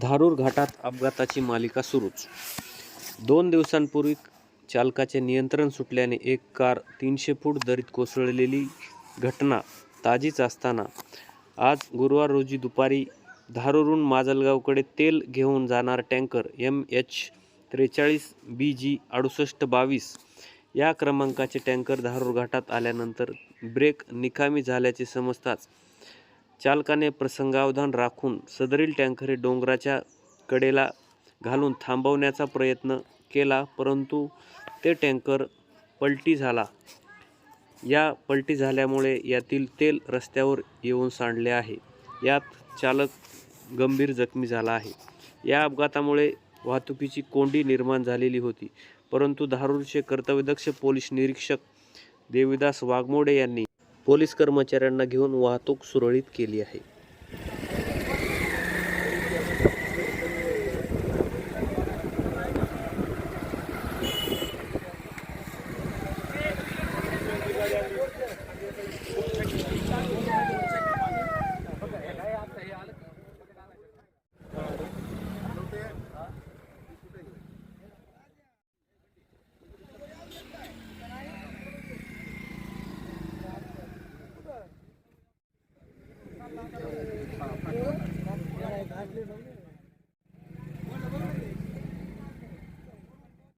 धारूर घाटात अपघाताची मालिका सुरूच. दोन दिवसांपूर्वी चालकाचे नियंत्रण सुटल्याने एक कार तीनशे फूट दरीत कोसळलेली घटना ताजीच असताना आज गुरुवार रोजी दुपारी धारूरून माजलगावकडे तेल घेऊन जाणार टँकर एम एच त्रेचाळीस बी जी अडुसष्ट बावीस या क्रमांकाचे टँकर धारूर घाटात आल्यानंतर ब्रेक निकामी झाल्याचे समजताच चालकाने प्रसंगावधान राखून सदरील टँकर हे डोंगराच्या कडेला घालून थांबवण्याचा प्रयत्न केला परंतु ते टँकर पलटी झाला. या पलटी झाल्यामुळे यातील तेल रस्त्यावर येऊन सांडले आहे. यात चालक गंभीर जखमी झाला आहे. या अपघातामुळे वाहतुकीची कोंडी निर्माण झालेली होती परंतु धारूरचे कर्तव्यदक्ष पोलीस निरीक्षक देविदास वाघमोडे यांनी पोलीस कर्मचाऱ्यांना घेऊन वाहतूक सुरळीत केली आहे.